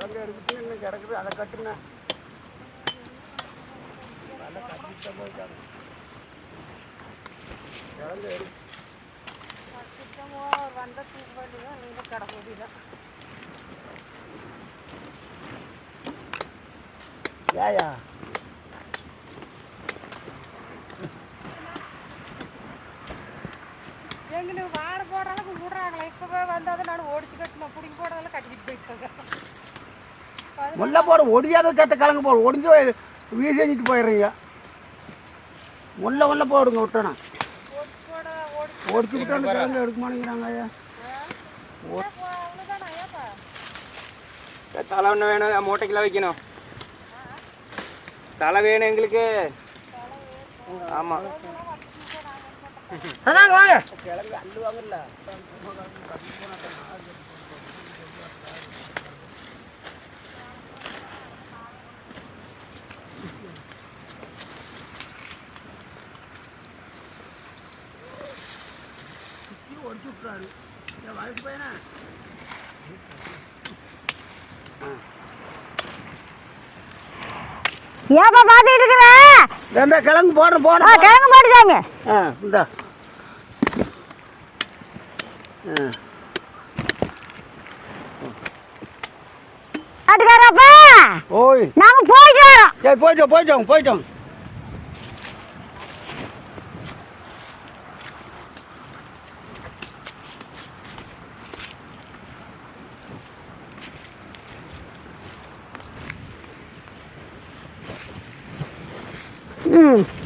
கிழங்கு எடுத்துட்டு இன்னும் கிடக்குது அதை கட்டுங்க. நல்லா கட்டிட்டு போயிட்டாங்க கிழங்கு எடுத்து வந்த தூக்கம் நீங்க கிடக்குது ஏயா? எங்க வாழை போடுற அளவுக்கு விடுறாங்களே. இப்பவே வந்து நான் ஓடிச்சு கட்டணும் பிடிங்கி போடுறதெல்லாம் கட்டிக்கிட்டு போயிட்டாங்க முல்லை போட ஒடியாத சத்த கிழங்கு போடு. ஒடிஞ்சு வீ செஞ்சுட்டு போயிடுறீங்க. முல்லை முல்லை போடுங்க விட்டோன்னா ஒடிச்சு விட்டோன்னு கிழங்கு எடுக்க மாட்டேங்கிறாங்க ஐயா. தலை ஒன்று வேணும் மூட்டைக்குள்ள வைக்கணும். தலை வேணும் எங்களுக்கு. ஆமாம் வாங்க. விட்டுறாரு என் வயசு பையனா ஏப்பா பார்த்துக்கிட்டு இருக்கிற இந்த கிழங்கு போடுறேன் ஆ போடுறேன் கிழங்கு போட்டுதாங்க ஆ இந்தா ஆ ஆட்டுக்காரப்பா ஓய் நாங்கள் போயிட்டு வரோம் சரி போயிட்டோம் போயிட்டோம் போயிட்டோம் Mm.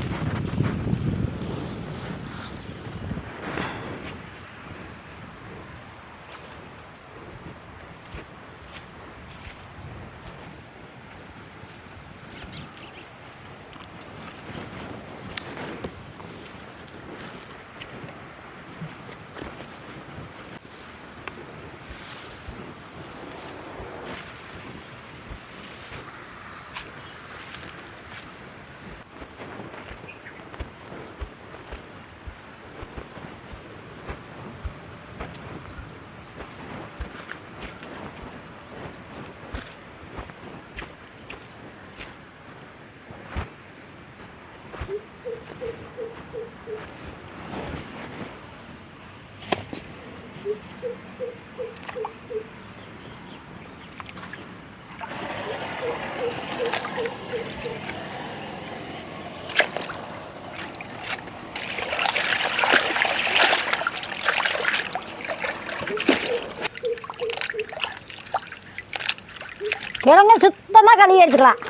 இறங்க சுத்தமாக கழுவி எடுத்துக்கலாம்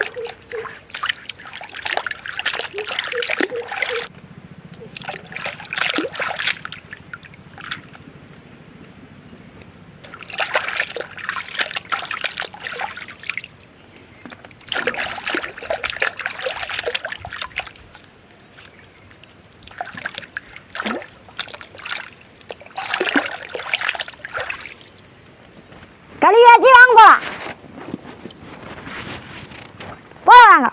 கழுவியாச்சு வாங்க போகலாம் போகலாம் வாங்க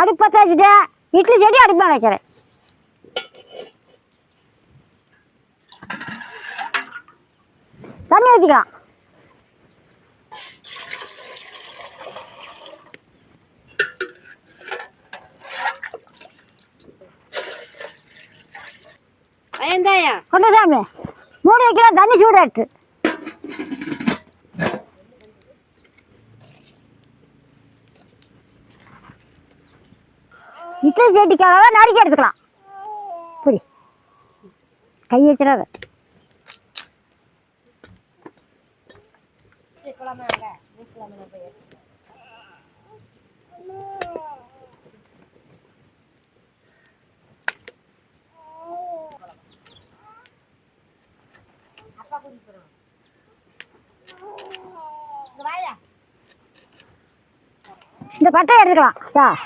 அடுப்பத்த வச்சுட்டேன் இட்லி செடி அடுப்பாக வைக்கிறேன். தண்ணி ஊற்றிக்கலாம் கொண்டு சாமி. மூணு வைக்கலாம் தண்ணி சூடாட்டு இட்லி சட்டிக்காக நறுக்கி எடுத்துக்கலாம். புரி. கை வச்சிடாத. இந்த பட்டை எடுத்துக்கலாம்.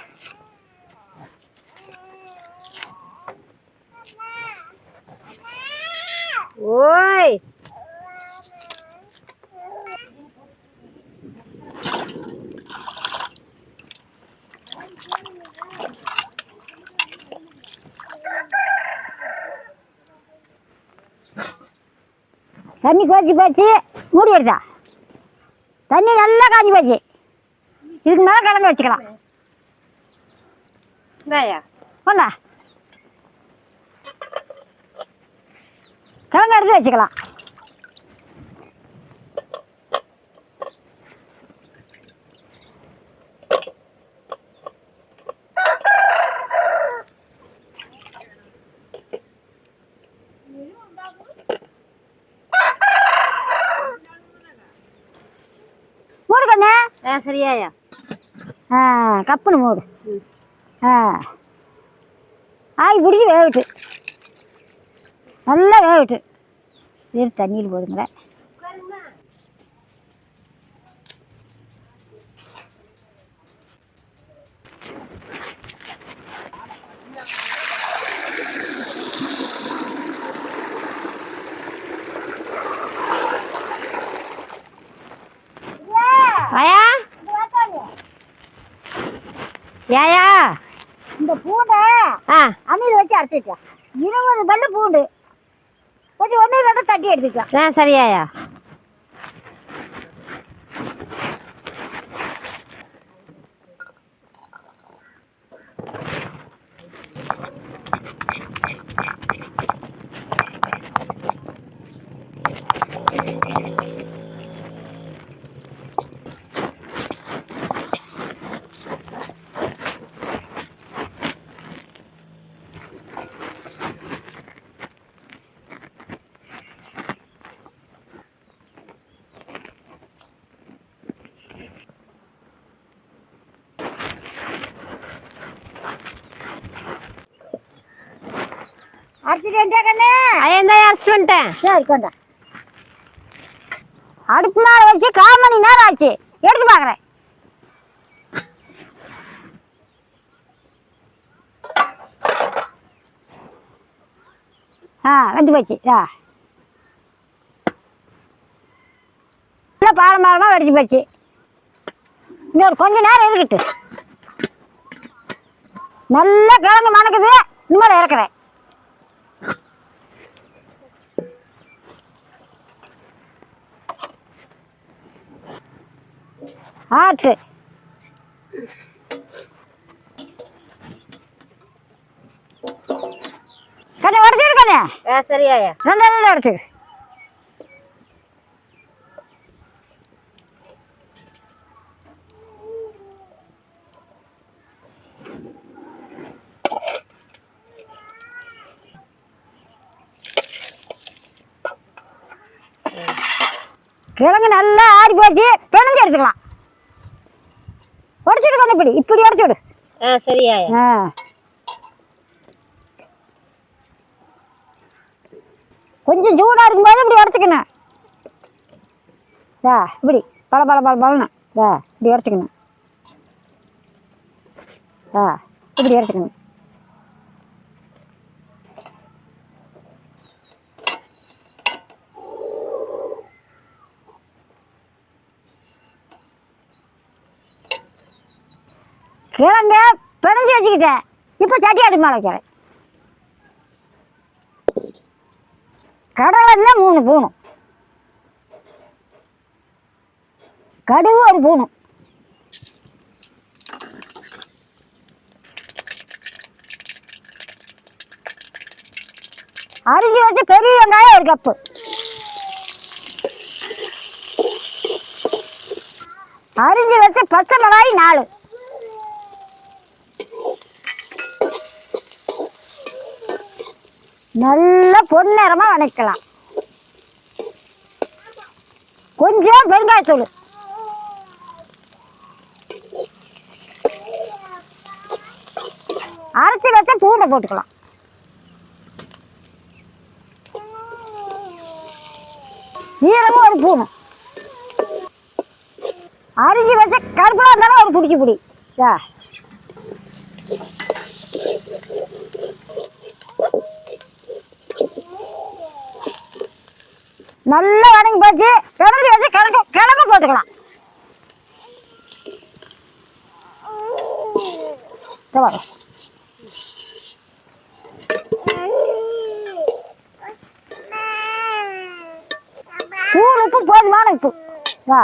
ஓய். தண்ணி கொதிச்சு போச்சு. மூடி எடுத்தா? தண்ணி நல்லா காஞ்சி போச்சு. இதுக்கு மேலே கிழங்கு வச்சுக்கலாம். இந்தாயா? கொண்டா. கிழங்கு எடுத்து வச்சுக்கலாம் சரியாயா? ஆ கப்புன்னு மூடு. ஆ. ஆய் பிடிச்சி வேகட்டு. வேகட்டு இது தண்ணியில் போடுங்களே. ஆயா? யாயா இந்த பூண்டை அம்மியில் வச்சு அரைச்சிட்டேன் இருபது பல்லு பூண்டு. தட்டி எடுத்துக்கலாம். ஆ சரியாயா? கண்ணு வந்துட்டேன் சரி கொண்டா அடுப்பு மேலே வச்சு கால் மணி நேரம் ஆச்சு. எடுத்து பார்க்குறேன். ஆ வெந்து போச்சு. ஆ. நல்லா பாலம் பாலமாக வெடிச்சு போச்சு. இன்னொரு கொஞ்ச நேரம் இருக்கட்டு நல்லா கிழங்கு மணக்குது. இனிமேல் இறக்குறேன். ஆட்டு கண்ணு உடச்சிடு கண்ணு. ஆ சரியாயா ரெண்டு ரெண்டு உடச்சிடு கிழங்கு நல்லா ஆறி போச்சு. பிணைஞ்சு எடுத்துக்கலாம். இப்படி இப்படி உடச்சிடு ஆ சரியாயா ஆ. கொஞ்சம் சூடாக இருக்கும்போது இப்படி உடச்சிக்கணும் தா இப்படி பல பல பல பலன்னு தா இப்படி உடச்சிக்கணும் ஆ இப்படி உடச்சிக்கணும் கிழங்க பிணைஞ்சு வச்சுக்கிட்டேன் இப்போ சட்டி அடி மேலே வைக்கிறேன் கடலைன்னா மூணு பூணும். கடுகு ஒரு பூணும். அரிஞ்சு வச்சு பெரிய வெங்காயம் ஒரு கப்பு. அரிஞ்சு வச்சு பச்சை மிளகாய் நாலு. நல்ல பொன்னிறமாக வணக்கலாம். கொஞ்சம் பெருங்காயத்தூள் அரைச்சி வச்ச பூண்டை போட்டுக்கலாம். ஈரமும் ஒரு பூனை அரிசி வச்ச கருப்பலாக இருந்தாலும் ஒரு பிடிச்சி பிடி. நல்லா வணங்கி போச்சு கிளம்பி வச்சு கிழங்கு கிழங்கு போட்டுக்கலாம். இதோ தூள் உப்பு போதுமான உப்பு. வா.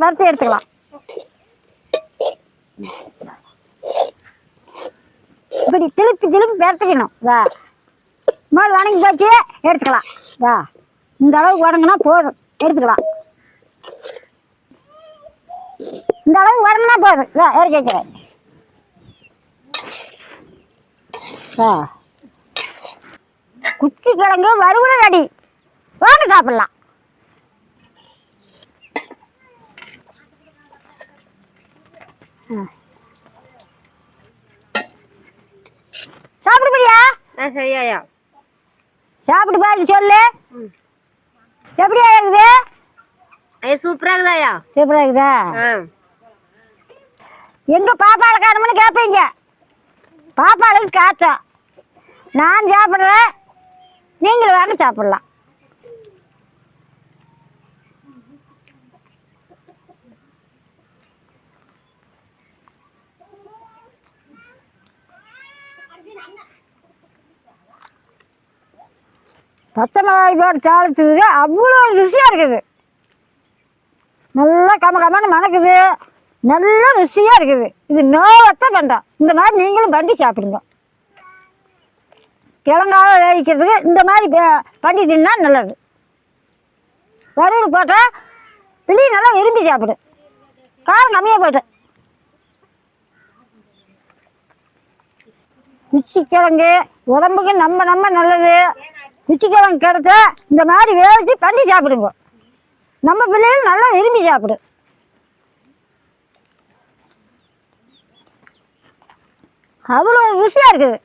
வறுத்து எடுத்துக்கலாம். இப்படி திருப்பி திருப்பி வறுத்துக்கணும். வா. மாடு வணங்கி போச்சு எடுத்துக்கலாம். வா. இந்த அளவுக்கு வணங்கினா போதும். எடுத்துக்கலாம். இந்த அளவுக்கு வணங்கினா போதும். வா இறக்கி வைக்கிறேன் குச்சி கிழங்கு வறுவல் ரெடி. வாங்க சாப்பிடலாம். சாப்பிடுபிடியா? ஆ சரி ஆயா சாப்பிட்டு பாரு சொல்லு. எப்படியா இருக்குது? ஐயா சூப்பராக இருக்குதாயா சூப்பராக இருக்குதா? எங்க பாப்பாவை காணும்னு கேட்பீங்க பாப்பாளுக்கு காய்ச்சம் நான் சாப்பிட்றேன். நீங்கள் வாங்க சாப்பிடலாம். பச்சை மிளகாய் போட்டு தாளிச்சதுக்கு அவ்வளோ ருசியாக இருக்குது. நல்லா கம கமன்னு மணக்குது. நல்ல ருசியாக இருக்குது. இது நோவத்தான் பண்ணுறோம் இந்த மாதிரி நீங்களும் பண்ணி சாப்பிடுங்க. கிழங்காக வேவிக்கிறதுக்கு இந்த மாதிரி பண்டி பண்ணி தின்னா நல்லது. வறுவல் போட்டால் வெளியே நல்லா விரும்பி சாப்பிடு. காரம் கம்மியாக போட்டு. குச்சிக்கிழங்கு உடம்புக்கு நம்ம நம்ம நல்லது. குச்சிக்கிழங்கு கிடைச்சா இந்த மாதிரி வேவிச்சு பண்ணி சாப்பிடுங்க. நம்ம பிள்ளைகள் நல்லா விரும்பி சாப்பிடு. அவ்வளோ ருசியாக இருக்குது.